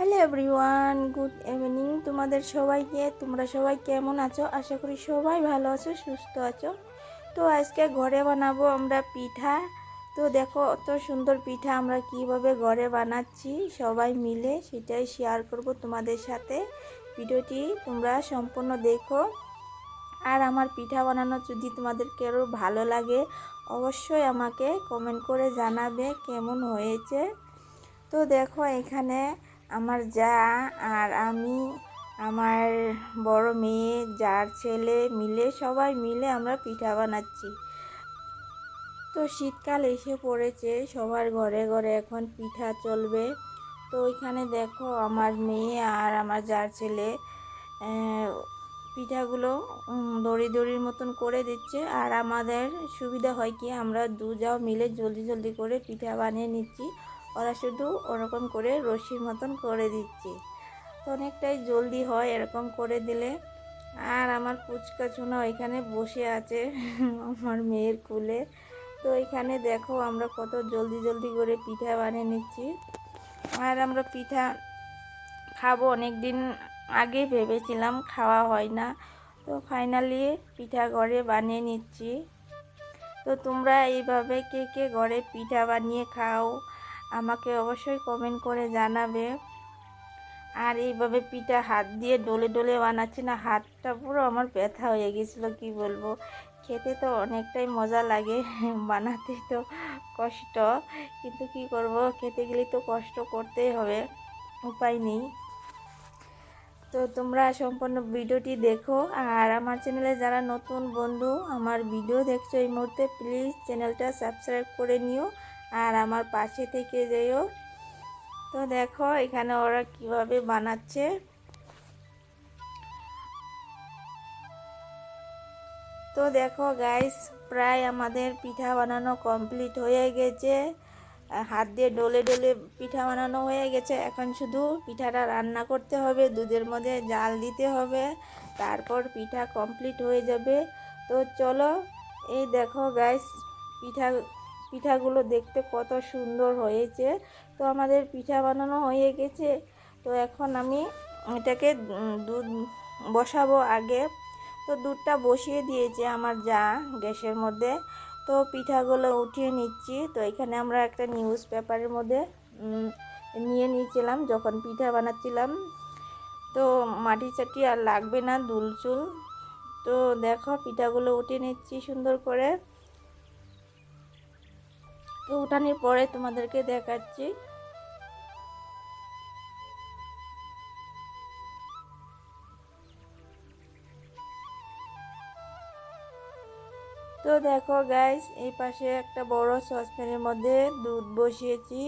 Hello everyone good evening তোমাদের সবাইকে, তোমরা সবাই কেমন আছো? আশা করি সবাই ভালো আছো, সুস্থ আছো। তো আজকে ঘরে বানাবো আমরা পিঠা। তো দেখো, অত সুন্দর পিঠা আমরা কীভাবে ঘরে বানাচ্ছি, সবাই মিলে সেটাই শেয়ার করব তোমাদের সাথে। ভিডিওটি তোমরা সম্পূর্ণ দেখো। আর আমার পিঠা বানানো যদি তোমাদের কেউ ভালো লাগে, অবশ্যই আমাকে কমেন্ট করে জানাবে কেমন হয়েছে। তো দেখো এখানে আমার যা আর আমি, আমার বড় মেয়ে, যার ছেলে মিলে, সবাই মিলে আমরা পিঠা বানাচ্ছি। তো শীতকাল এসে পড়েছে, সবার ঘরে ঘরে এখন পিঠা চলবে। তো ওইখানে দেখো আমার মেয়ে আর আমার যার ছেলে পিঠাগুলো দড়ি দড়ির মতন করে দিচ্ছে। আর আমাদের সুবিধা হয় কি, আমরা দু যাও মিলে জলদি জলদি করে পিঠা বানিয়ে নিচ্ছি। ওরা শুধু ওরকম করে রশির মতন করে দিচ্ছে। তো অনেকটাই জলদি হয় এরকম করে দিলে। আর আমার ফুচকা চুনা ওইখানে বসে আছে আমার মেয়ের কুলে। তো এখানে দেখো আমরা কত জলদি জলদি করে পিঠা বানিয়ে নিচ্ছি। আর আমরা পিঠা খাব অনেক দিন আগে ভেবেছিলাম খাওয়া হয় না। তো ফাইনালি পিঠা ঘরে বানিয়ে নিচ্ছি। তো তোমরা এইভাবে কে কে ঘরে পিঠা বানিয়ে খাও? আমাকে অবশ্যই কমেন্ট করে জানাবে। আর এইভাবে পিঠা হাত দিয়ে ডলে ডলে বানাচ্ছি না, হাতটা পুরো আমার ব্যথা হয়ে গেছিল, কি বলব? খেতে তো অনেকটাই মজা লাগে, বানাতে তো কষ্ট। কিন্তু কি করব, খেতে গেলে তো কষ্ট করতেই হবে, উপায় নেই। তো তোমরা সম্পূর্ণ ভিডিওটি দেখো, আর আমার চ্যানেলে যারা নতুন বন্ধু, আমার ভিডিও দেখছ এই মুহূর্তে প্লিজ চ্যানেলটা সাবস্ক্রাইব করে নিও। আর আমার পাশে থেকে যেও। তো দেখো, এখানে ওরা কীভাবে বানাচ্ছে। তো দেখো গাইস প্রায় আমাদের পিঠা বানানো কমপ্লিট হয়ে গেছে। হাত দিয়ে ডলে ডলে পিঠা বানানো হয়ে গেছে। এখন শুধু পিঠাটা রান্না করতে হবে, দুধের মধ্যে জাল দিতে হবে, তারপর পিঠা কমপ্লিট হয়ে যাবে। তো চলো, এই দেখো গাইস পিঠা পিঠাগুলো দেখতে কত সুন্দর হয়েছে। তো আমাদের পিঠা বানানো হয়ে গেছে। তো এখন আমি এটাকে দুধ বসাবো আগে। তো দুধটা বসিয়ে দিয়েছে আমার যা গ্যাসের মধ্যে। তো পিঠাগুলো উঠিয়ে নিচ্ছি। তো এখানে আমরা একটা নিউজ পেপারের মধ্যে নিয়ে নিয়েছিলাম যখন পিঠা বানাচ্ছিলাম। তো মাটি চাটি আর লাগবে না দুলচুল। তো দেখো পিঠাগুলো উঠিয়ে নিচ্ছি সুন্দর করে। তো উঠানোর পরে তোমাদেরকে দেখাচ্ছি। তো দেখো গাইস এই পাশে একটা বড় সসপ্যানের মধ্যে দুধ বসিয়েছি।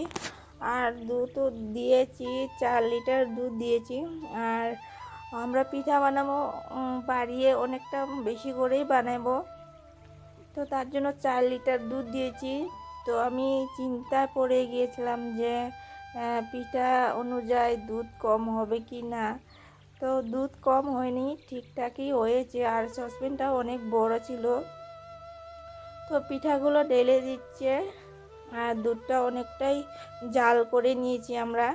আর দুধ দিয়েছি, চার লিটার দুধ দিয়েছি। আর আমরা পিঠা বানাবো বাড়িয়ে অনেকটা বেশি করেই বানাবো। তো তার জন্য চার লিটার দুধ দিয়েছি। তো আমি চিন্তায় পড়ে গিয়েছিলাম যে পিঠা অনুযায়ী দুধ কম হবে কি না। তো দুধ কম হয়নি, ঠিকঠাকই হয়েছে। আর সসপ্যানটাও অনেক বড় ছিল। তো পিঠাগুলো ঢেলে দিচ্ছে। আর দুধটা অনেকটাই জাল করে নিয়েছি আমরা।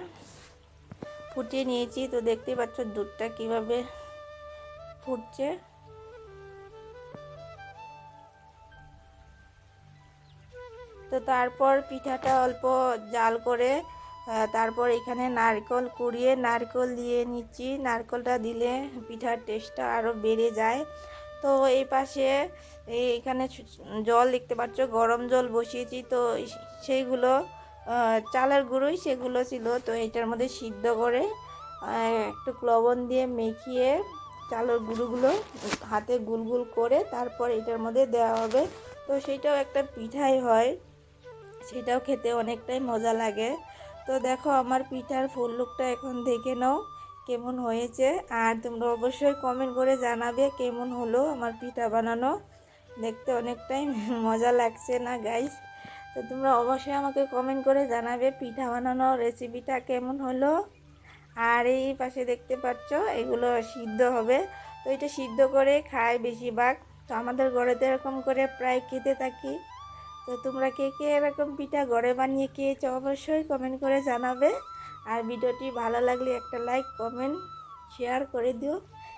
ফুটিয়ে নিয়েছি। তো দেখতেই পাচ্ছ দুধটা কীভাবে ফুটছে। তো তারপর পিঠাটা অল্প জাল করে তারপর এখানে নারকেল কুড়িয়ে নারকেল দিয়ে নিচ্ছি। নারকেলটা দিলে পিঠার টেস্টটা আরও বেড়ে যায়। তো এই পাশে এখানে জল দেখতে পাচ্ছ, গরম জল বসিয়েছি। তো সেইগুলো চালের গুঁড়োই সেগুলো ছিল। তো এটার মধ্যে সিদ্ধ করে একটু লবণ দিয়ে মেখিয়ে চালের গুঁড়োগুলো হাতে গুল গুল করে তারপর এটার মধ্যে দেওয়া হবে। তো সেটাও একটা পিঠাই হয়। সেটাও খেতে অনেকটাই মজা লাগে। তো দেখো আমার পিঠার ফুল লুকটা এখন দেখে নাও কেমন হয়েছে। আর তোমরা অবশ্যই কমেন্ট করে জানাবে কেমন হলো আমার পিঠা বানানো। দেখতে অনেকটাই মজা লাগছে না গাইস তো তোমরা অবশ্যই আমাকে কমেন্ট করে জানাবে পিঠা বানানো রেসিপিটা কেমন হলো। আর এই পাশে দেখতে পাচ্ছ, এগুলো সিদ্ধ হবে। তো এটা সিদ্ধ করে খায় বেশিরভাগ। তো আমাদের ঘরেতে এরকম করে প্রায় খেতে থাকি। তো তোমরা কে কে এরকম পিঠা ঘরে বানিয়ে খেয়েছো অবশ্যই কমেন্ট করে জানাবে। আর ভিডিওটি ভালো লাগলে একটা লাইক কমেন্ট শেয়ার করে দিও।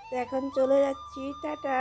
তো এখন চলে যাচ্ছি, টাটা।